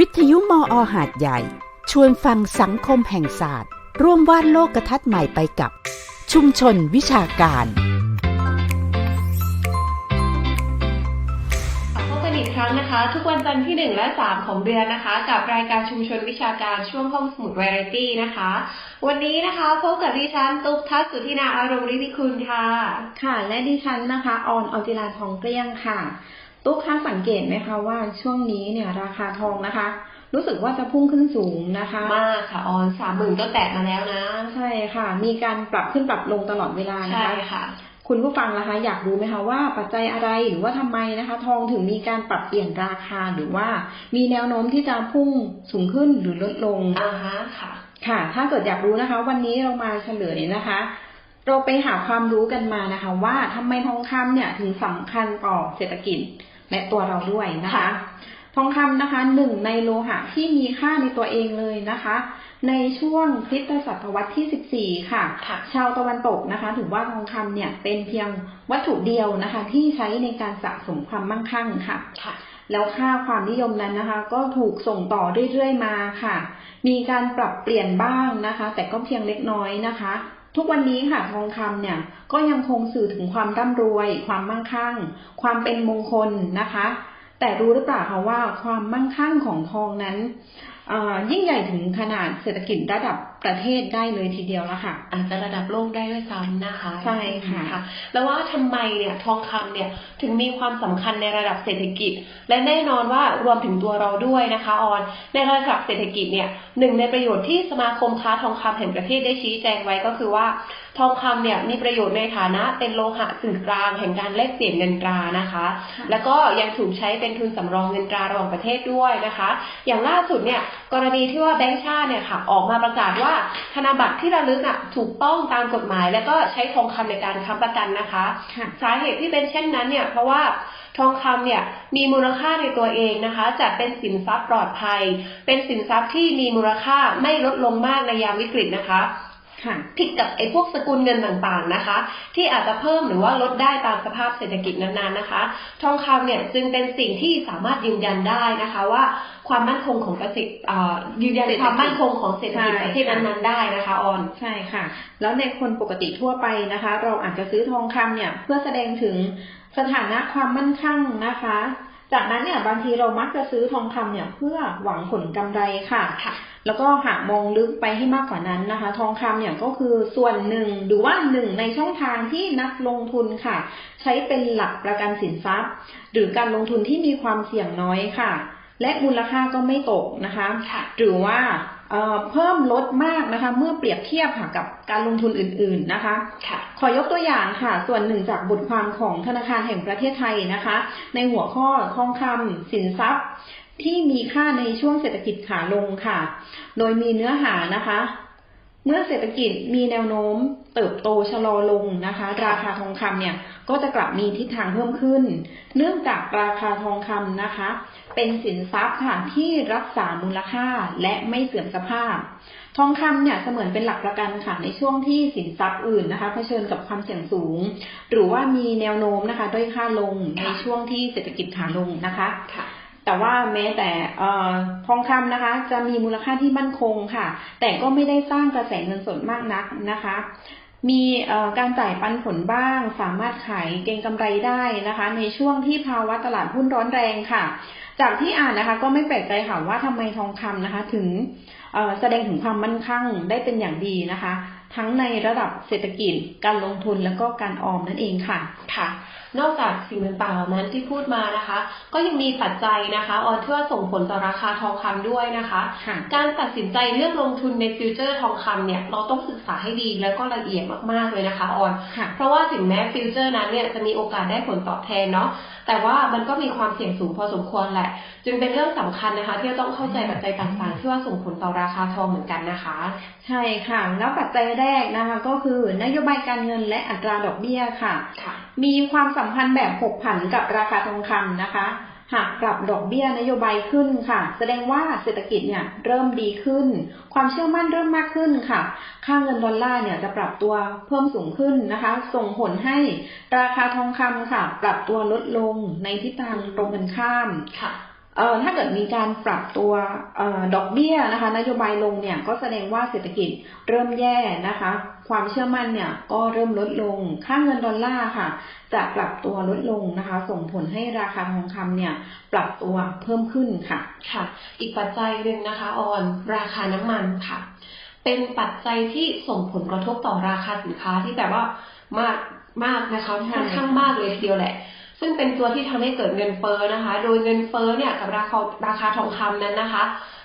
วิทยุมออหาดใหญ่ ชวนฟังสังคมแห่งศาสตร์ ร่วมวาดโลกทัศน์ใหม่ไปกับ ชุมชนวิชาการพบกันอีกครั้งนะคะ ทุกวันจันทร์ที่ 1 และ 3 ของเดือนนะคะ กับรายการชุมชนวิชาการช่วงห้องสมุดวาไรตี้นะคะ วันนี้นะคะพบกับดิฉันตุ๊กทัศน์สุธินาอารมณ์ริธิคุณค่ะ ค่ะ และดิฉันนะคะออนออจิลาทองเกลี้ยงค่ะ ตุ๊กคะสังเกตไหมคะว่าช่วงนี้เนี่ยราคาทองนะคะ รู้สึกว่าจะพุ่งขึ้นสูงนะคะ มากค่ะออนสามหมื่นก็แตะมาแล้วนะ ใช่ค่ะ มีการปรับขึ้นปรับลงตลอดเวลานะใช่คะค่ะ คุณผู้ฟังนะคะ อยากรู้ไหมคะว่าปัจจัยอะไรหรือว่าทำไมนะคะ ทองถึงมีการปรับเปลี่ยนราคาหรือว่า มีแนวโน้มที่จะพุ่งสูงขึ้นหรือลดลงอ่าฮะค่ะ ค่ะ ถ้าเกิดอยากรู้นะคะ วันนี้เรามาเฉลยนะคะเราไปหาความรู้กันมานะคะ ว่าทำไมทองคำเนี่ยถึงสำคัญต่อเศรษฐกิจ และตัวเราด้วยนะคะค่ะทองคำนะคะหนึ่งในโลหะที่มีค่าในตัวเองเลยนะคะ ในช่วงคริสตศตวรรษที่ 14ค่ะค่ะ ชาวตะวันตกนะคะ ถือว่าทองคำเนี่ยเป็นเพียงวัตถุเดียวนะคะ ที่ใช้ในการสะสมความมั่งคั่งค่ะค่ะแล้วค่าความนิยมนั้นนะคะ ก็ถูกส่งต่อเรื่อยๆมาค่ะ มีการปรับเปลี่ยนบ้างนะคะ แต่ก็เพียงเล็กน้อยนะคะ ทุกวันนี้ค่ะทองคำเนี่ยก็ยังคงสื่อถึงความร่ำรวย ความมั่งคั่ง ความเป็นมงคลนะคะ แต่รู้หรือเปล่าคะว่าความมั่งคั่งของทองนั้นยิ่งใหญ่ถึงขนาดเศรษฐกิจระดับประเทศได้เลยทีเดียวละค่ะ อาจจะระดับโลกได้ด้วยซ้ำนะคะ ใช่ค่ะแล้วว่าทำไมเนี่ยทองคำเนี่ยถึงมีความสำคัญในระดับเศรษฐกิจ และแน่นอนว่ารวมถึงตัวเราด้วยนะคะออนในระดับเศรษฐกิจเนี่ยหนึ่งในประโยชน์ที่สมาคมค้าทองคำแห่งประเทศได้ชี้แจงไว้ก็คือว่า ทองคำเนี่ยมีประโยชน์ในฐานะเป็นโลหะสื่อกลางแห่งการแลกเปลี่ยนเงินตรานะคะค่ะแล้วก็ยังถูกใช้เป็นทุนสำรองเงินตราระหว่างประเทศด้วยนะคะ อย่างล่าสุดเนี่ยกรณีที่ว่าแบงก์ชาติเนี่ยค่ะออกมาประกาศว่าธนบัตรที่ระลึกอะถูกต้องตามกฎหมาย แล้วก็ใช้ทองคำในการค้ำประกันนะคะค่ะสาเหตุที่เป็นเช่นนั้นเนี่ยเพราะว่าทองคำเนี่ยมีมูลค่าในตัวเองนะคะจัดเป็นสินทรัพย์ปลอดภัย เป็นสินทรัพย์ที่มีมูลค่าไม่ลดลงมากในยามวิกฤตนะคะค่ะ ผิดกับไอ้พวกสกุลเงินต่างๆนะคะ ที่อาจจะเพิ่มหรือว่าลดได้ตามสภาพเศรษฐกิจนั้นๆนะคะ ทองคำเนี่ยจึงเป็นสิ่งที่สามารถยืนยันได้นะคะว่าความมั่นคงของประเทศอ่ายืนยันความมั่นคงของเศรษฐกิจประเทศนั้นๆได้นะคะออนใช่ค่ะ แล้วในคนปกติทั่วไปนะคะ เราอาจจะซื้อทองคำเนี่ยเพื่อแสดงถึงสถานะความมั่นคั่งนะคะ จากนั้นเนี่ยบางทีเรามักจะซื้อทองคำเนี่ยเพื่อหวังผลกำไรค่ะค่ะ แล้วก็หากมองลึกไปให้มากกว่านั้นนะคะ ทองคำเนี่ยก็คือส่วนหนึ่งหรือว่าหนึ่งในช่องทางที่นักลงทุนค่ะ ใช้เป็นหลักประกันสินทรัพย์ หรือการลงทุนที่มีความเสี่ยงน้อยค่ะ และมูลค่าก็ไม่ตกนะคะค่ะหรือว่า เอ่อเพิ่มลดมากนะคะ เมื่อเปรียบเทียบค่ะกับการลงทุนอื่น ๆนะคะค่ะขอยกตัวอย่างค่ะ ส่วนหนึ่งจากบทความของธนาคารแห่งประเทศไทยนะคะ ในหัวข้อทองคำสินทรัพย์ที่มีค่าในช่วงเศรษฐกิจขาลงค่ะ โดยมีเนื้อหานะคะ เมื่อเศรษฐกิจมีแนวโน้มเติบโตชะลอลงนะคะ ราคาทองคำเนี่ยก็จะกลับมีทิศทางเพิ่มขึ้น เนื่องจากราคาทองคำนะคะ เป็นสินทรัพย์ค่ะที่รักษามูลค่าและไม่เสื่อมสภาพ ทองคำเนี่ยเสมือนเป็นหลักประกันค่ะในช่วงที่สินทรัพย์อื่นนะคะเผชิญกับความเสี่ยงสูง หรือว่ามีแนวโน้มนะคะ ด้อยค่าลงในช่วงที่เศรษฐกิจขาลงนะคะค่ะ แต่ว่าแม้แต่ทองคำนะคะ จะมีมูลค่าที่มั่นคงค่ะ แต่ก็ไม่ได้สร้างกระแสเงินสดมากนักนะคะ มีการจ่ายปันผลบ้าง สามารถขายเก็งกำไรได้นะคะ ในช่วงที่ภาวะตลาดหุ้นร้อนแรงค่ะ จากที่อ่านนะคะ ก็ไม่แปลกใจค่ะว่าทำไมทองคำนะคะ ถึงแสดงถึงความมั่นคงได้เป็นอย่างดีนะคะ ทั้งในระดับเศรษฐกิจ การลงทุนแล้วก็การออมนั่นเองค่ะค่ะ นอกจากสิ่งต่างๆเหล่านั้นที่พูดมานะคะ ก็ยังมีปัจจัยนะคะออนที่ว่าส่งผลต่อราคาทองคำด้วยนะคะค่ะการตัดสินใจเลือกลงทุนในฟิวเจอร์ทองคำเนี่ยเราต้องศึกษาให้ดีแล้วก็ละเอียดมากๆเลยนะคะออนค่ะเพราะว่าถึงแม้ฟิวเจอร์นั้นเนี่ยจะมีโอกาสได้ผลตอบแทนเนาะแต่ว่ามันก็มีความเสี่ยงสูงพอสมควรแหละ จึงเป็นเรื่องสำคัญนะคะ ที่จะต้องเข้าใจปัจจัยต่างๆ ที่ว่าส่งผลต่อราคาทองเหมือนกันนะคะ ใช่ค่ะ แล้วปัจจัยแรกนะคะ ก็คือนโยบายการเงินและอัตราดอกเบี้ยค่ะค่ะ มีความสัมพันธ์แบบผกผันกับราคาทองคำนะคะ หากปรับดอกเบี้ยนโยบายขึ้นค่ะ แสดงว่าเศรษฐกิจเนี่ยเริ่มดีขึ้น ความเชื่อมั่นเริ่มมากขึ้นค่ะ ค่าเงินดอลลาร์เนี่ยจะปรับตัวเพิ่มสูงขึ้นนะคะ ส่งผลให้ราคาทองคำค่ะ ปรับตัวลดลงในทิศทางตรงกันข้ามค่ะ ถ้าเกิดมีการปรับตัวออดอกเบี้ยนะคะนโยบายลงเนี่ยก็แสดงว่าเศรษฐกิจเริ่มแย่นะคะ ความเชื่อมั่นเนี่ยก็เริ่มลดลง ค่าเงินดอลลาร์ค่ะ จะปรับตัวลดลงนะคะ ส่งผลให้ราคาทองคำเนี่ยปรับตัวเพิ่มขึ้นค่ะ ค่ะ อีกปัจจัยหนึ่งนะคะออนราคาน้ำมันค่ะ เป็นปัจจัยที่ส่งผลกระทบต่อราคาสินค้าที่แบบว่ามากมากนะคะค่อนข้างมากเลยทีเดียวแหละ ซึ่งเป็นตัวที่ทำให้เกิดเงินเฟ้อนะคะ โดยเงินเฟ้อเนี่ยกับราคาราคาทองคำนั้นนะคะ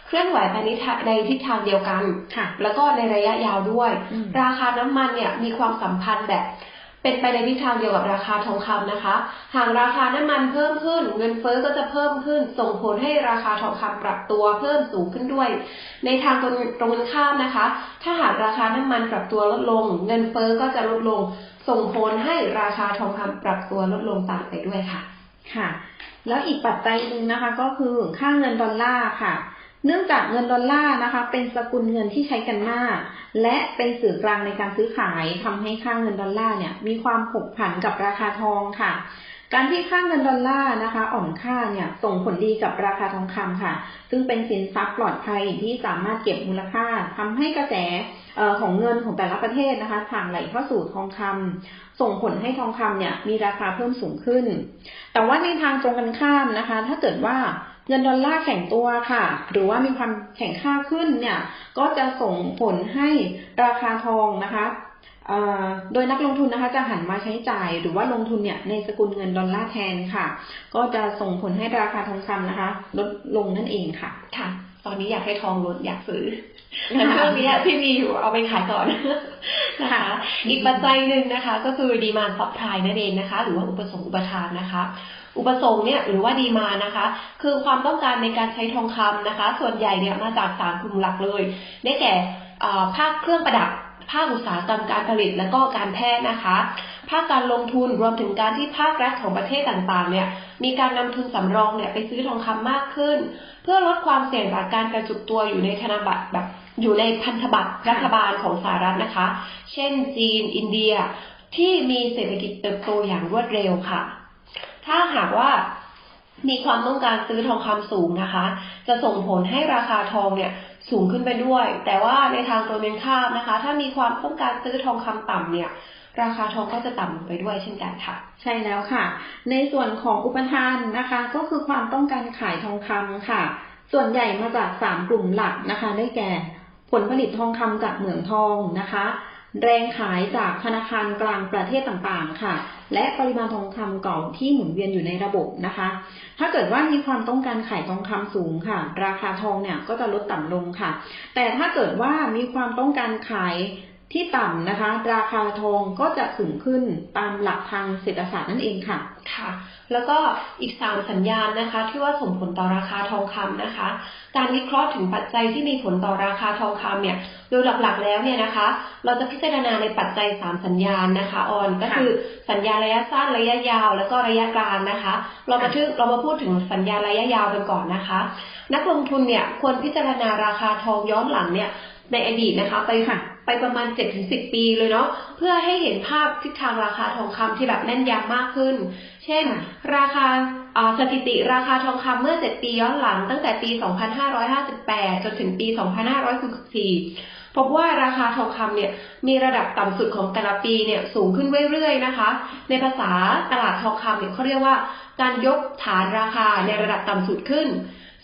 เคลื่อนไหวไปในทางในทิศทางเดียวกันค่ะแล้วก็ในระยะยาวด้วยอืมราคาน้ำมันเนี่ยมีความสัมพันธ์แบบเป็นไปในทิศทางเดียวกับราคาทองคำนะคะ หากราคาน้ำมันเพิ่มขึ้น เงินเฟ้อก็จะเพิ่มขึ้น ส่งผลให้ราคาทองคำปรับตัวเพิ่มสูงขึ้นด้วย ในทางตรงตรงกันข้ามนะคะ ถ้าหากราคาน้ำมันปรับตัวลดลง เงินเฟ้อก็จะลดลง ส่งผลให้ราคาทองคำปรับตัวลดลงตามไปด้วยค่ะ ค่ะ แล้วอีกปัจจัยหนึ่งนะคะ ก็คือค่าเงินดอลลาร์ค่ะ เนื่องจากเงินดอลลาร์นะคะ เป็นสกุลเงินที่ใช้กันมาก และเป็นสื่อกลางในการซื้อขายทำให้ค่าเงินดอลลาร์เนี่ย มีความผกผันกับราคาทองค่ะ การที่ค่าเงินดอลลาร์นะคะ อ่อนค่าเนี่ยส่งผลดีกับราคาทองคำค่ะ ซึ่งเป็นสินทรัพย์ปลอดภัยที่สามารถเก็บมูลค่าทำให้กระแสของเงินของแต่ละประเทศนะคะถ่างไหลเข้าสู่ทองคำส่งผลให้ทองคำเนี่ยมีราคาเพิ่มสูงขึ้น แต่ว่าในทางตรงกันข้ามนะคะ ถ้าเกิดว่าเงินดอลลาร์แข็งตัวค่ะ หรือว่ามีความแข็งค่าขึ้นเนี่ย ก็จะส่งผลให้ราคาทองนะคะ โดยนักลงทุนนะคะจะหันมาใช้จ่ายหรือว่าลงทุนเนี่ยในสกุลเงินดอลลาร์แทนค่ะ ก็จะส่งผลให้ราคาทองคำนะคะ ลดลงนั่นเองค่ะ ค่ะ ตอนนี้อยากให้ทองลดอยากซื้อแต่ช่วงนี้ที่มีอยู่เอาไปขายก่อนนะคะค่ะอีกปัจจัยหนึ่งนะคะ ก็คือดีมานซัพพลายนั่นเองนะคะ หรือว่าอุปสงค์อุปทานนะคะอุปสงค์เนี่ยหรือว่าดีมานะคะ คือความต้องการในการใช้ทองคำนะคะ ส่วนใหญ่เนี่ยมาจากสามกลุ่มหลักเลย ได้แก่อ่าภาคเครื่องประดับ ภาคอุตสาหกรรมการผลิตและก็การแพทย์นะคะ ภาคการลงทุนรวมถึงการที่ภาครัฐของประเทศต่างๆเนี่ยมีการนำทุนสำรองเนี่ยไปซื้อทองคำมากขึ้น เพื่อลดความเสี่ยงจากการกระจุกตัวอยู่ในธนบัตรแบบอยู่ในพันธบัตรรัฐบาลของสหรัฐนะคะ เช่น จีน อินเดีย ที่มีเศรษฐกิจเติบโตอย่างรวดเร็วค่ะ ถ้าหากว่ามีความต้องการซื้อทองคำสูงนะคะ จะส่งผลให้ราคาทองเนี่ย สูงขึ้นไปด้วย แต่ว่าในทางตรงกันข้ามนะคะ ถ้ามีความต้องการซื้อทองคำต่ำเนี่ย ราคาทองก็จะต่ำลงไปด้วยเช่นกันค่ะ ใช่แล้วค่ะ ในส่วนของอุปทานนะคะ ก็คือความต้องการขายทองคำค่ะ ส่วนใหญ่มาจากสามกลุ่มหลักนะคะ ได้แก่ ผลผลิตทองคำจากเหมืองทองนะคะ แรงขายจากธนาคารกลางประเทศต่างๆ ค่ะ และปริมาณทองคำเก่าที่หมุนเวียนอยู่ในระบบนะคะ ถ้าเกิดว่ามีความต้องการขายทองคำสูงค่ะ ราคาทองเนี่ยก็จะลดต่ำลงค่ะ แต่ถ้าเกิดว่ามีความต้องการขาย ที่ต่ำนะคะ ราคาทองก็จะสูงขึ้นตามหลักทางเศรษฐศาสตร์นั่นเองค่ะ ค่ะ แล้วก็อีกสามสัญญาณนะคะ ที่ว่าส่งผลต่อราคาทองคำนะคะ การวิเคราะห์ถึงปัจจัยที่มีผลต่อราคาทองคำเนี่ยโดยหลักๆแล้วเนี่ยนะคะ เราจะพิจารณาในปัจจัยสามสัญญาณนะคะออนก็คือสัญญาณระยะสั้นระยะยาว แล้วก็ระยะกลางนะคะ เรามาถึงเรามาพูดถึงสัญญาณระยะยาวกันก่อนนะคะ นักลงทุนเนี่ยควรพิจารณาราคาทองย้อนหลังเนี่ยในอดีตนะคะไปค่ะ ไปประมาณ 7-10 ปีเลยเนาะเพื่อให้เห็นภาพทิศทางราคาทองคำที่แบบแน่นยำมากขึ้น เช่นค่ะราคาอ่าสถิติราคาทองคำเมื่อ 7 ปีย้อนหลังตั้งแต่ปี 2558 จนถึงปี 2564พบว่าราคาทองคำเนี่ยมีระดับต่ำสุดของแต่ละปีเนี่ยสูงขึ้นเรื่อยๆนะคะ ในภาษาตลาดทองคำเนี่ยเขาเรียกว่า การยกฐานราคาในระดับต่ำสุดขึ้น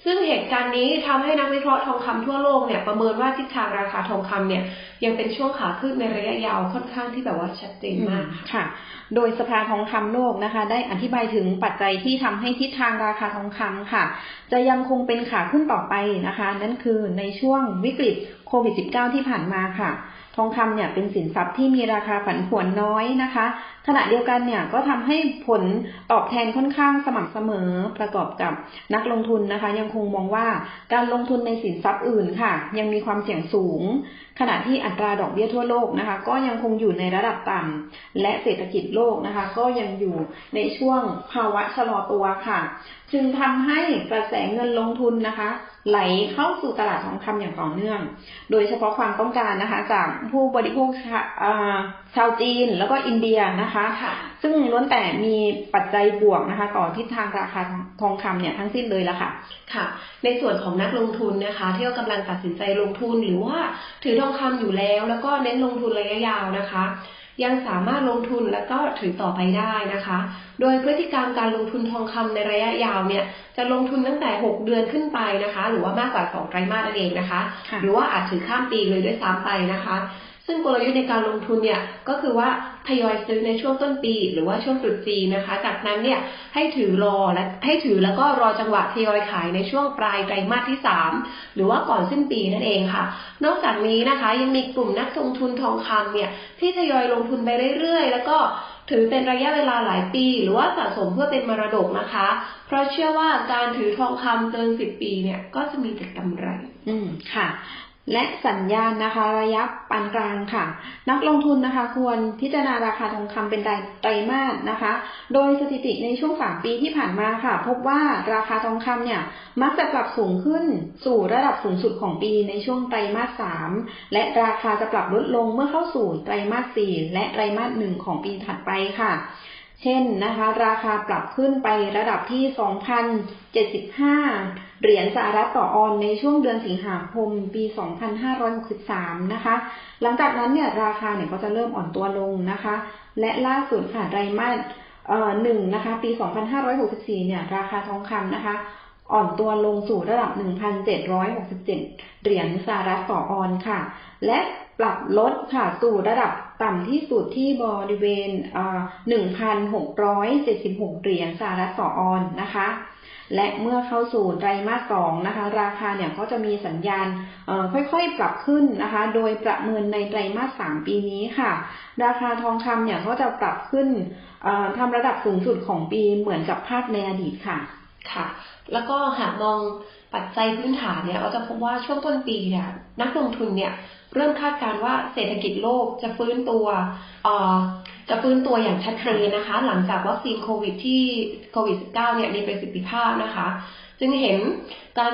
ซึ่งเหตุการณ์นี้ทำให้นักวิเคราะห์ทองคำทั่วโลกเนี่ยประเมินว่าทิศทางราคาทองคำเนี่ยยังเป็นช่วงขาขึ้นในระยะยาวค่อนข้างที่แบบว่าชัดเจนมากค่ะ โดยสภาทองคำโลกนะคะ ได้อธิบายถึงปัจจัยที่ทำให้ทิศทางราคาทองคำค่ะ จะยังคงเป็นขาขึ้นต่อไปนะคะ นั่นคือในช่วงวิกฤตโควิด -19 ที่ผ่านมาค่ะ ทองคำเนี่ยเป็นสินทรัพย์ที่มีราคาผันผวนน้อยนะคะ ขณะเดียวกันเนี่ยก็ทำให้ผลตอบแทนค่อนข้างสม่ำเสมอประกอบกับนักลงทุนนะคะ ยังคงมองว่าการลงทุนในสินทรัพย์อื่นค่ะ ยังมีความเสี่ยงสูง ขณะที่อัตราดอกเบี้ยทั่วโลกนะคะ ก็ยังคงอยู่ในระดับต่ำและเศรษฐกิจโลกนะคะ ก็ยังอยู่ในช่วงภาวะชะลอตัวค่ะ จึงทำให้กระแสเงินลงทุนนะคะ ไหลเข้าสู่ตลาดทองคำอย่างต่อเนื่อง โดยเฉพาะความต้องการนะคะ จากผู้บริโภคชาอ่าชาวจีนแล้วก็อินเดียนะคะนะคะค่ะซึ่งล้วนแต่มีปัจจัยบวกนะคะต่อทิศทางราคาทองคำเนี่ยทั้งสิ้นเลยละค่ะ ค่ะ ในส่วนของนักลงทุนนะคะที่กำลังตัดสินใจลงทุนหรือว่าถือทองคำอยู่แล้ว แล้วก็เน้นลงทุนระยะยาวนะคะ ยังสามารถลงทุนแล้วก็ถือต่อไปได้นะคะ โดยพฤติกรรมการลงทุนทองคำในระยะยาวเนี่ยจะลงทุนตั้งแต่ 6 เดือนขึ้นไปนะคะ หรือว่ามากกว่า 2 ไตรมาสนั่นเองนะคะค่ะหรือว่าอาจถือข้ามปีเลยด้วยซ้ำไปนะคะ ซึ่งกลยุทธ์ในการลงทุนเนี่ยก็คือว่าทยอยซื้อในช่วงต้นปี หรือว่าช่วงตรุษจีนนะคะ จากนั้นเนี่ยให้ถือรอและให้ถือแล้วก็รอจังหวะทยอยขายในช่วงปลายไตรมาสที่ 3 หรือว่าก่อนสิ้นปีนั่นเองค่ะ นอกจากนี้นะคะยังมีกลุ่มนักลงทุนทองคำเนี่ยที่ทยอยลงทุนไปเรื่อยๆ แล้วก็ถือเป็นระยะเวลาหลายปี หรือว่าสะสมเพื่อเป็นมรดกนะคะ เพราะเชื่อว่าการถือทองคำเกิน10ปีเนี่ยก็จะมีแต่กำไร อืมค่ะ และสัญญาณนะคะระยะปานกลางค่ะ นักลงทุนนะคะ ควรพิจารณาราคาทองคำเป็นไตรมาสนะคะ โดยสถิติในช่วง 3 ปีที่ผ่านมาค่ะ พบว่าราคาทองคำเนี่ยมักจะปรับสูงขึ้นสู่ระดับสูงสุดของปีในช่วงไตรมาส 3 และราคาจะปรับลดลงเมื่อเข้าสู่ไตรมาส 4 และไตรมาส 1 ของปีถัดไปค่ะ เช่นนะคะ ราคาปรับขึ้นไประดับที่ 2,075 เหรียญสหรัฐต่อออนในช่วงเดือนสิงหาคมปี 2563 นะคะ หลังจากนั้นเนี่ยราคาเนี่ยก็จะเริ่มอ่อนตัวลงนะคะ และล่าสุดค่ะไตรมาสหนึ่งนะคะ ปี 2564 เนี่ย ราคาทองคำนะคะ อ่อนตัวลงสู่ระดับ 1,767 เหรียญสหรัฐต่อออนค่ะ และปรับลดค่ะสู่ระดับ ต่ำที่สุดที่บริเวณ 1,676 เหรียญสหรัฐต่อออนนะคะ และเมื่อเข้าสู่ไตรมาสสองนะคะ ราคาเนี่ยก็จะมีสัญญาณค่อยๆปรับขึ้นนะคะ โดยประเมินในไตรมาสสามปีนี้ค่ะ ราคาทองคำเนี่ยก็จะปรับขึ้นทำระดับสูงสุดของปีเหมือนกับภาพในอดีตค่ะ ค่ะ แล้วก็หากมองปัจจัยพื้นฐานเนี่ยเราจะพบว่าช่วงต้นปีเนี่ยนักลงทุนเนี่ยเริ่มคาดการว่าเศรษฐกิจโลกจะฟื้นตัวเอ่อจะฟื้นตัวอย่างชัดเจนนะคะ หลังจากวัคซีนโควิดที่โควิด -19 เนี่ยมีประสิทธิภาพนะคะ จึงเห็น การ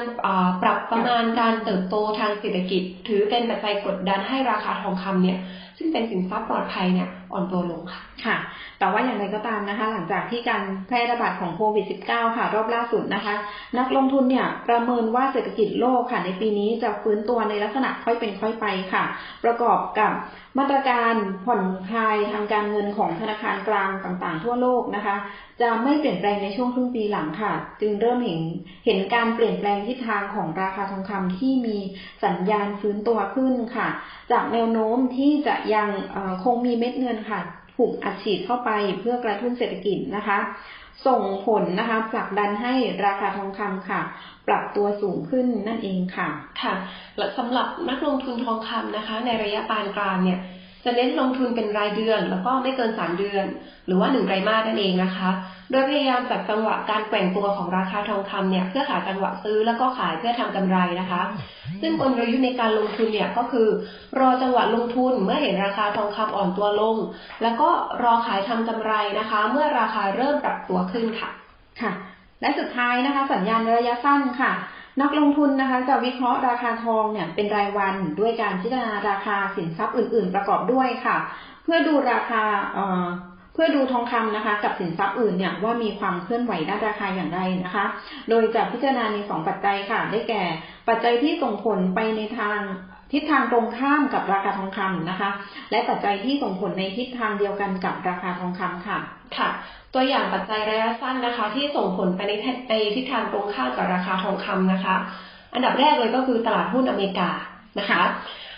ปรับประมาณการเติบโตทางเศรษฐกิจ ถือเป็นปัจจัยกดดันให้ราคาทองคำเนี่ยซึ่งเป็นสินทรัพย์ปลอดภัยเนี่ยอ่อนตัวลงค่ะค่ะ แต่ว่าอย่างไรก็ตามนะคะ หลังจากที่การแพร่ระบาดของโควิด -19 ค่ะ รอบล่าสุดนะคะ นักลงทุนเนี่ยประเมินว่าเศรษฐกิจโลกค่ะ ในปีนี้จะฟื้นตัวในลักษณะค่อยเป็นค่อยไปค่ะ ประกอบกับมาตรการผ่อนคลายทางการเงินของธนาคารกลางต่างๆ ทั่วโลกนะคะ จะไม่เปลี่ยนแปลงในช่วงครึ่งปีหลังค่ะ จึงเริ่มเห็นเห็นการเปลี่ยนแปลงทิศทางของราคาทองคำที่มีสัญญาณฟื้นตัวขึ้นค่ะ จากแนวโน้มที่จะยังคงมีเม็ดเงินค่ะ ถูกอัดฉีดเข้าไปเพื่อกระตุ้นเศรษฐกิจนะคะ ส่งผลนะคะผลักดันให้ราคาทองคำค่ะ ปรับตัวสูงขึ้นนั่นเองค่ะ ค่ะและสำหรับนักลงทุนทองคำนะคะ ในระยะปานกลางเนี่ย จะเน้นลงทุนเป็นรายเดือน แล้วก็ไม่เกิน 3 เดือน หรือว่า1ไตรมาสนั่นเองนะคะ โดยพยายามจัดจังหวะการแกว่งตัวของราคาทองคำเนี่ยเพื่อหาจังหวะซื้อแล้วก็ขายเพื่อทำกำไรนะคะ ซึ่งกลยุทธ์ในการลงทุนเนี่ยก็คือ รอจังหวะลงทุนเมื่อเห็นราคาทองคำอ่อนตัวลง แล้วก็รอขายทำกำไรนะคะ เมื่อราคาเริ่มปรับตัวขึ้นค่ะค่ะ และสุดท้ายนะคะ สัญญาณระยะสั้นค่ะ นักลงทุนนะคะจะวิเคราะห์ราคาทองเนี่ยเป็นรายวันด้วยการพิจารณาราคาสินทรัพย์อื่น ๆ ประกอบด้วยค่ะ เพื่อดูราคาเเพื่อดูทองคำนะคะ กับสินทรัพย์อื่นเนี่ยว่ามีความเคลื่อนไหวด้านราคาอย่างไรนะคะ โดยจะพิจารณาในสองปัจจัยค่ะ ได้แก่ปัจจัยที่ส่งผลไปในทาง ทิศทางตรงข้ามกับราคาทองคำนะคะ และปัจจัยที่ส่งผลในทิศทางเดียวกันกับราคาทองคำค่ะ ค่ะ ตัวอย่างปัจจัยระยะสั้นนะคะ ที่ส่งผลไปในทในทิศทางตรงข้ามกับราคาทองคำนะคะ อันดับแรกเลยก็คือตลาดหุ้นอเมริกานะคะ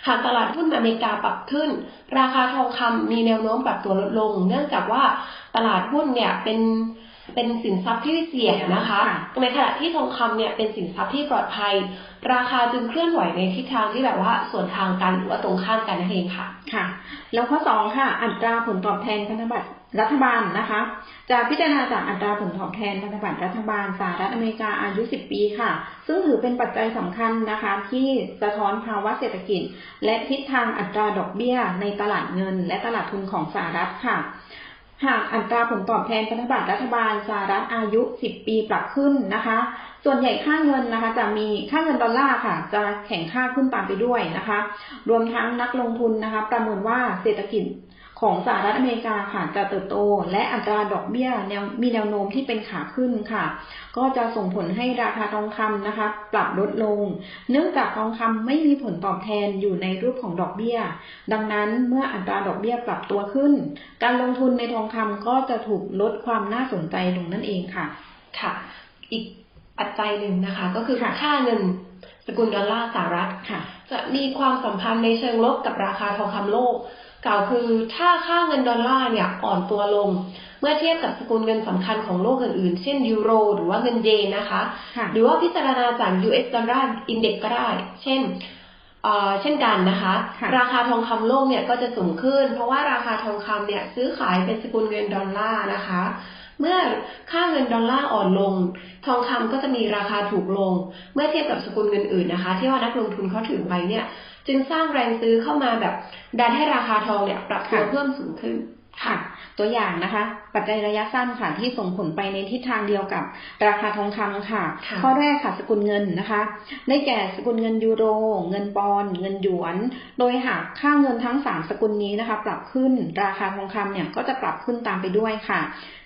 หากตลาดหุ้นอเมริกาปรับขึ้น ราคาทองคำมีแนวโน้มปรับตัวลดลง เนื่องจากว่าตลาดหุ้นเนี่ยเป็น เป็นสินทรัพย์ที่เสี่ยงนะคะค่ะในขณะที่ทองคำเนี่ยเป็นสินทรัพย์ที่ปลอดภัย ราคาจึงเคลื่อนไหวในทิศทางที่แบบว่าส่วนทางกันหรือว่าตรงข้ามกันนั่นเองค่ะค่ะ แล้วข้อสองค่ะ อัตราผลตอบแทนพันธบัตรรัฐบาลนะคะ จะพิจารณาจากอัตราผลตอบแทนพันธบัตรรัฐบาลสหรัฐอเมริกาอายุ 10 ปีค่ะ ซึ่งถือเป็นปัจจัยสำคัญนะคะ ที่สะท้อนภาวะเศรษฐกิจ และทิศทางอัตราดอกเบี้ยในตลาดเงิน และตลาดทุนของสหรัฐค่ะ หากอัตราผลตอบแทนพันธบัตรรัฐบาลสหรัฐอายุ 10 ปีปรับขึ้นนะคะ ส่วนใหญ่ค่าเงินนะคะ จะมีค่าเงินดอลลาร์ค่ะ จะแข่งค่าขึ้นตามไปด้วยนะคะ รวมทั้งนักลงทุนนะคะ ประเมินว่าเศรษฐกิจ ของสหรัฐอเมริกาค่ะจะเติบโต และอัตราดอกเบี้ยแนวมีแนวโน้มที่เป็นขาขึ้นค่ะ ก็จะส่งผลให้ราคาทองคำนะคะ ปรับลดลง เนื่องจากทองคำไม่มีผลตอบแทนอยู่ในรูปของดอกเบี้ย ดังนั้นเมื่ออัตราดอกเบี้ยปรับตัวขึ้น การลงทุนในทองคำก็จะถูกลดความน่าสนใจลงนั่นเองค่ะ ค่ะ อีกปัจจัยหนึ่งนะคะ ก็คือค่ะค่าเงินสกุลดอลลาร์สหรัฐค่ะจะมีความสัมพันธ์ในเชิงลบกับราคาทองคำโลก กล่าวคือถ้าค่าเงินดอลลาร์เนี่ยอ่อนตัวลง เมื่อเทียบกับสกุลเงินสำคัญของโลกอื่นๆ เช่นยูโร หรือว่าเงินเยนนะคะค่ะหรือว่าพิจารณาจาก US Dollar Index ก็ได้ เช่นเอ่อเช่นกันนะคะค่ะราคาทองคำโลกเนี่ยก็จะสูงขึ้น เพราะว่าราคาทองคำเนี่ยซื้อขายเป็นสกุลเงินดอลลาร์นะคะ เมื่อค่าเงินดอลลาร์อ่อนลง ทองคำก็จะมีราคาถูกลง เมื่อเทียบกับสกุลเงินอื่นนะคะ ที่ว่านักลงทุนเขาถือไปเนี่ย จึงสร้างแรงซื้อเข้ามาแบบดันให้ราคาทองเนี่ยปรับตัวค่ะเพิ่มสูงขึ้น ค่ะ ตัวอย่างนะคะ ปัจจัยระยะสั้นค่ะที่ส่งผลไปในทิศทางเดียวกับราคาทองคำค่ะค่ะ ข้อแรกค่ะสกุลเงินนะคะ ได้แก่สกุลเงินยูโร เงินปอนด์เงินหยวน โดยหากค่าเงินทั้งสามสกุลนี้นะคะ ปรับขึ้นราคาทองคำเนี่ยก็จะปรับขึ้นตามไปด้วยค่ะ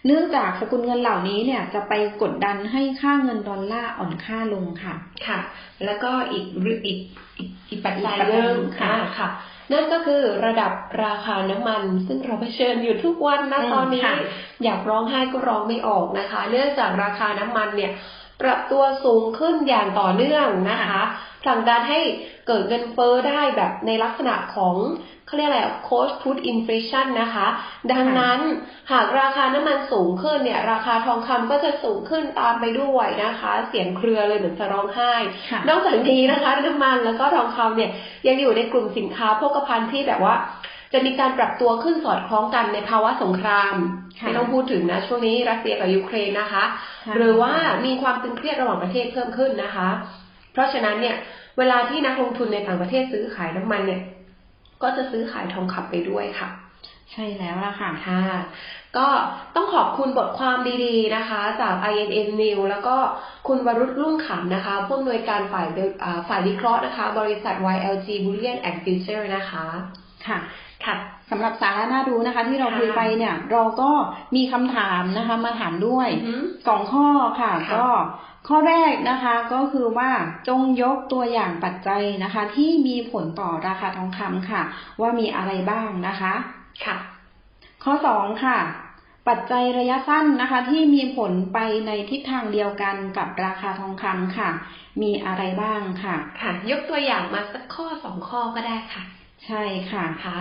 เนื่องจากสกุลเงินเหล่านี้เนี่ยจะไปกดดันให้ค่าเงินดอลลาร์อ่อนค่าลงค่ะ ค่ะ แล้วก็อีกอีกอีกอีกปัจจัยอีกปัจหจัยนึ่งค่ะอ่าค่ะ นั่นก็คือระดับราคาน้ำมัน ซึ่งเราเผชิญอยู่ทุกวันนะอืมตอนนี้ค่ะอยากร้องไห้ก็ร้องไม่ออกนะคะ เนื่องจากราคาน้ำมันเนี่ยปรับตัวสูงขึ้นอย่างต่อเนื่องนะคะผลักดันให้เกิดเงินเฟ้อได้แบบในลักษณะของ เขาเรียกอะไร cost put inflation นะคะ ดังนั้นหากราคาน้ำมันสูงขึ้นเนี่ย ราคาทองคำก็จะสูงขึ้นตามไปด้วยนะคะ เสียงเครือเลยเหมือนจะร้องไห้ค่ะนอกจากนี้นะคะน้ำมันแล้วก็ทองคำเนี่ยยังอยู่ในกลุ่มสินค้าโภคภัณฑ์ที่แบบว่าจะมีการปรับตัวขึ้นสอดคล้องกันในภาวะสงครามค่ะไม่ต้องพูดถึงนะ ช่วงนี้รัสเซียกับยูเครนนะคะค่ะหรือว่ามีความตึงเครียดระหว่างประเทศเพิ่มขึ้นนะคะ เพราะฉะนั้นเนี่ย เวลาที่นักลงทุนในต่างประเทศซื้อขายน้ำมันเนี่ย ก็จะซื้อขายทองคำไปด้วยค่ะ ใช่แล้วล่ะค่ะค่ะก็ต้องขอบคุณบทความดีๆนะคะ จาก INN News แล้วก็คุณวรุษรุ่งขำนะคะผู้อำนวยการฝ่ายวิอ่าฝ่ายวิเคราะห์นะคะ บริษัท YLG Bullion and Future นะคะค่ะค่ะสำหรับสาระน่ารู้นะคะ ที่เราค่ะคุยไปเนี่ย เราก็มีคำถามนะคะ มาถามด้วยอือหือสองข้อค่ะค่ะก็ ข้อแรกนะคะก็คือว่าจงยกตัวอย่างปัจจัยนะคะ ที่มีผลต่อราคาทองคำค่ะ ว่ามีอะไรบ้างนะคะค่ะ ข้อสองค่ะ ปัจจัยระยะสั้นนะคะ ที่มีผลไปในทิศทางเดียวกันกับราคาทองคำค่ะ มีอะไรบ้างค่ะค่ะ ยกตัวอย่างมาสักข้อสองข้อก็ได้ค่ะ ใช่ค่ะค่ะ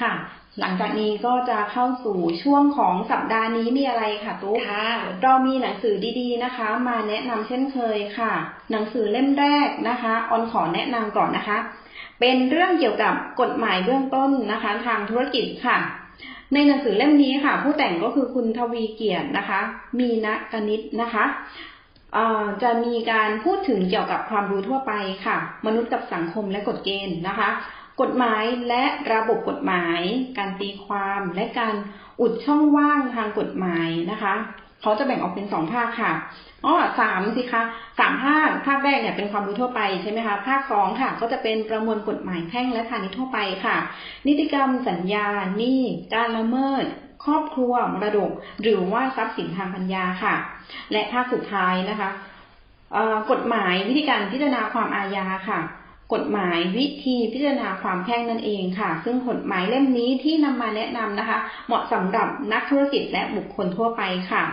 ค่ะ หลังจากนี้ก็จะเข้าสู่ช่วงของสัปดาห์นี้มีอะไรค่ะตุ๊กค่ะเรามีหนังสือดีๆนะคะ มาแนะนำเช่นเคยค่ะ หนังสือเล่มแรกนะคะออนขอแนะนำก่อนนะคะ เป็นเรื่องเกี่ยวกับกฎหมายเบื้องต้นนะคะ ทางธุรกิจค่ะ ในหนังสือเล่มนี้ค่ะ ผู้แต่งก็คือคุณทวีเกียรตินะคะ มีนกนิษฐ์นะคะเอ่อจะมีการพูดถึงเกี่ยวกับความรู้ทั่วไปค่ะ มนุษย์กับสังคมและกฎเกณฑ์นะคะ กฎหมายและระบบกฎหมาย การตีความและการอุดช่องว่างทางกฎหมายนะคะเขาจะแบ่งออกเป็นสองภาคค่ะอ๋อสามสิคะสามภาคภาคแรกเนี่ยเป็นความรู้ทั่วไปใช่ไหมคะภาคสองค่ะ ก็จะเป็นประมวลกฎหมายแพ่งและพาณิชย์ทั่วไปค่ะ นิติกรรมสัญญาหนี้การละเมิด ครอบครัวมรดก หรือว่าทรัพย์สินทางปัญญาค่ะ และภาคสุดท้ายนะคะกฎหมายวิธีการพิจารณาความอาญาค่ะ กฎหมายวิธีพิจารณาความแพ่งนั่นเองค่ะ ซึ่งกฎหมายเล่มนี้ที่นำมาแนะนำนะคะ เหมาะสำหรับนักธุรกิจและบุคคลทั่วไปค่ะ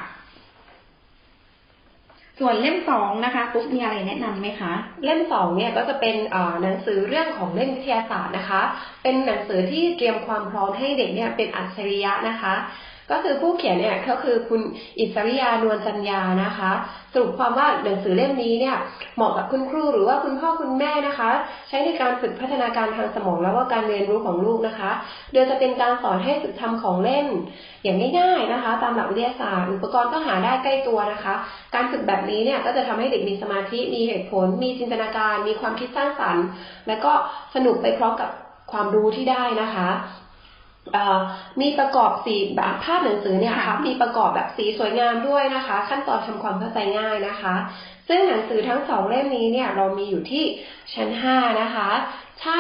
ส่วนเล่มสองนะคะตุ๊กมีอะไรแนะนำไหมคะ เล่มสองเนี่ยก็จะเป็นหนังสือเรื่องของเล่นวิทยาศาสตร์นะคะ เป็นหนังสือที่เตรียมความพร้อมให้เด็กเนี่ยเป็นอัจฉริยะนะคะ ก็คือผู้เขียนเนี่ยก็คือคุณอิสริยานวลจันยานะคะ สรุปความว่าหนังสือเล่มนี้เนี่ยเหมาะกับคุณครูหรือว่าคุณพ่อคุณแม่นะคะ ใช้ในการฝึกพัฒนาการทางสมองแล้วก็การเรียนรู้ของลูกนะคะ โดยจะเป็นการสอนให้ฝึกทำของเล่น อย่างง่ายๆนะคะ ตามหลักวิทยาศาสตร์ อุปกรณ์ก็หาได้ใกล้ตัวนะคะ การฝึกแบบนี้เนี่ยก็จะทำให้เด็กมีสมาธิมีเหตุผล มีจินตนาการ มีความคิดสร้างสรรค์ และก็สนุกไปพร้อมกับความรู้ที่ได้นะคะ มีประกอบสีแบบภาพหนังสือเนี่ยค่ะค่ะมีประกอบแบบสีสวยงามด้วยนะคะ ขั้นตอนทำความเข้าใจง่ายนะคะ ซึ่งหนังสือทั้งสองเล่มนี้เนี่ยเรามีอยู่ที่ชั้นห้านะคะ ถ้า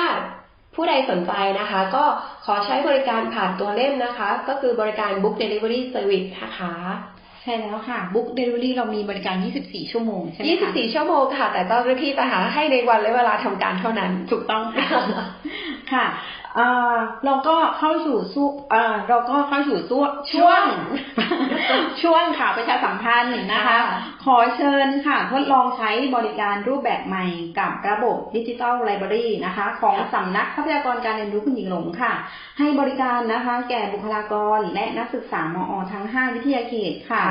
ผู้ใดสนใจนะคะ ก็ขอใช้บริการผ่านตัวเล่มนะคะ ก็คือบริการ Book Delivery Service นะคะใช่แล้วค่ะ Book Delivery เรามีบริการ 24 ชั่วโมงใช่ไหมคะ24 ชั่วโมงค่ะ แต่เจ้าหน้าที่จะหาให้ในวันและเวลาทำการเท่านั้น ถูกต้องค่ะค่ะ เอ่อเราก็เข้าสู่สู้เอ่อเราก็เข้าสู่สู้ช่วง ช่วงค่ะประชาสัมพันธ์นะคะค่ะขอเชิญค่ะทดลองใช้บริการรูปแบบใหม่กับระบบดิจิ t a ลไลบรารีนะคะ ของสำนักทรัพยากรการเรียนรู้คุณหญิงหลงค่ะ ให้บริการนะคะ แก่บุคลากรและนักศึกษามอ ทั้ง 5 วิทยาเขตค่ะ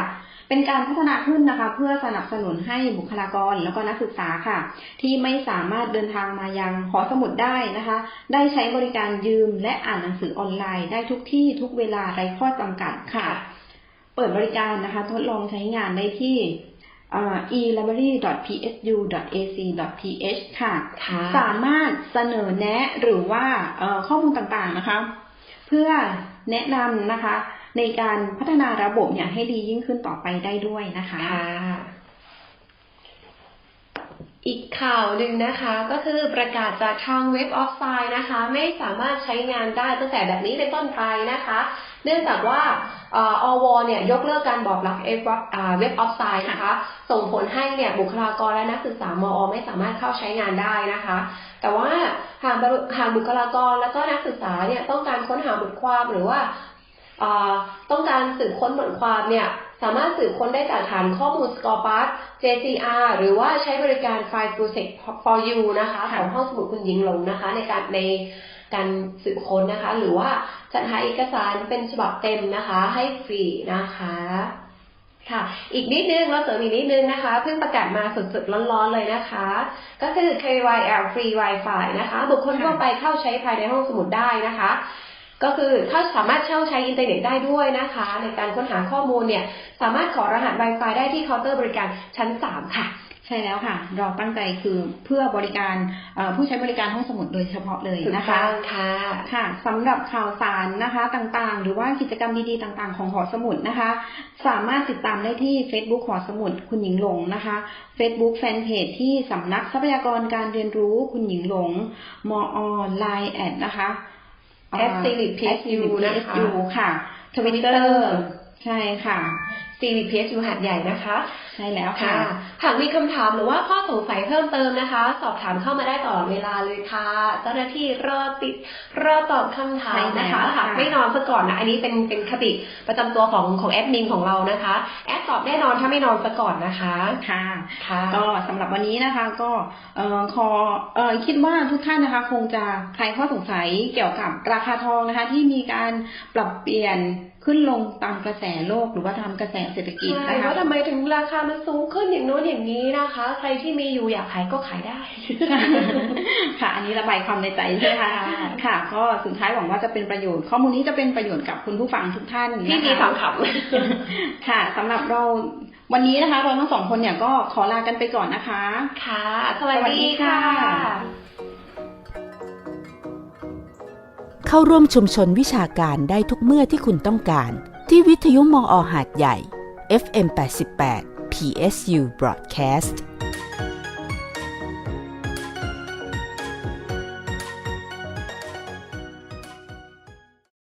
เป็นการพัฒนาขึ้นนะคะ เพื่อสนับสนุนให้บุคลากรแล้วก็นักศึกษาค่ะ ที่ไม่สามารถเดินทางมายังหอสมุดได้นะคะ ได้ใช้บริการยืมและอ่านหนังสือออนไลน์ได้ทุกที่ทุกเวลาไร้ข้อจำกัดค่ะ เปิดบริการนะคะทดลองใช้งานได้ที่เอ่อ e-library.psu.ac.th ค่ะค่ะ สามารถเสนอแนะหรือว่าเอ่อข้อมูลต่างๆนะคะ เพื่อแนะนำนะคะ ในการพัฒนาระบบเนี่ยให้ดียิ่งขึ้นต่อไปได้ด้วยนะคะคะ อีกข่าวหนึ่งนะคะก็คือประกาศจากทางเว็บออฟไซด์นะคะ ไม่สามารถใช้งานได้ตั้งแต่แบบนี้เป็นต้นไปนะคะ เนื่องจากว่าอวเนี่ยยกเลิกการบอกรับเว็บออฟไซด์นะคะ ส่งผลให้เนี่ยบุคลากรและนักศึกษามอไม่สามารถเข้าใช้งานได้นะคะ แต่ว่าหากหากบุคลากรแล้วก็นักศึกษาเนี่ยต้องการค้นหาบทความหรือว่า ต้องการสืบค้นบทความเนี่ยสามารถสืบค้นได้จากฐานข้อมูล Scopus JCR หรือว่าใช้บริการ File Project for You นะคะค่ะของห้องสมุดคุณหญิงหลงนะคะ ในการในการสืบค้นนะคะ หรือว่าจัดหาเอกสารเป็นฉบับเต็มนะคะ ให้ฟรีนะคะค่ะ อีกนิดนึงเราเสริมอีกนิดนึงนะคะ เพิ่งประกาศมาสดๆร้อนๆเลยนะคะ ก็คือ KYL Free Wi-Fi นะคะ บุคคลทั่วไปเข้าใช้ภายในห้องสมุดได้นะคะ ก็คือถ้าสามารถเช่าใช้อินเทอร์เน็ตได้ด้วยนะคะ ในการค้นหาข้อมูลเนี่ยสามารถขอรหัส Wi-Fi ได้ที่เคาน์เตอร์บริการชั้น 3 ค่ะใช่แล้วค่ะ เราตั้งใจคือเพื่อบริการเอ่อผู้ใช้บริการห้องสมุดโดยเฉพาะเลยถูกนะคะต้องค่ะค่ะสำหรับข่าวสารนะคะต่างๆ หรือว่ากิจกรรมดีๆต่างๆ ของหอสมุดนะคะ สามารถติดตามได้ที่ Facebook หอสมุดคุณหญิงหลงนะคะ Facebook Fanpage ที่สำนักทรัพยากรการเรียนรู้คุณหญิงหลงมอไลน์แอดนะคะ แอด Silip PSU นะคะ PSU ค่ะ Twitter ใช่ค่ะ CVPSU หาดใหญ่นะคะ ใช่แล้วค่ะค่ะ หากมีคำถามหรือว่าข้อสงสัยเพิ่มเติมนะคะ สอบถามเข้ามาได้ตลอดเวลาเลยค่ะ เจ้าหน้าที่รอติดรอตอบคำถามนะคะใช่แล้วค่ะหากไม่นอนซะก่อนนะ อันนี้เป็นเป็นคติประจำตัวของของแอดมินของเรานะคะ แอดตอบแน่นอนถ้าไม่นอนซะก่อนนะคะ ค่ะ ค่ะ ก็สำหรับวันนี้นะคะก็เอ่อขอเอ่อคิดว่าทุกท่านนะคะ คงจะคลายข้อสงสัยเกี่ยวกับราคาทองนะคะ ที่มีการปรับเปลี่ยนขึ้นลงตามกระแสโลกหรือว่าตามกระแสเศรษฐกิจใช่นะคะว่าทำไมถึงราคามันสูงขึ้นอย่างโน้นอย่างนี้นะคะ ใครที่มีอยู่อยากขายก็ขายได้ ค่ะ อันนี้ระบายความในใจใช่ไหมคะค่ะค่ะก็สุดท้ายหวังว่าจะเป็นประโยชน์ ข้อมูลนี้จะเป็นประโยชน์กับคุณผู้ฟังทุกท่านที่นะคะมีสองคค่ะสำหรับเราวันนี้นะคะเราทั้งสองคนเนี่ยก็ขอลากันไปก่อนนะคะำค่ะ สวัสดีค่ะ เข้าร่วมชุมชนวิชาการได้ทุกเมื่อที่คุณต้องการ ที่วิทยุมออหาดใหญ่ FM 88 PSU Broadcast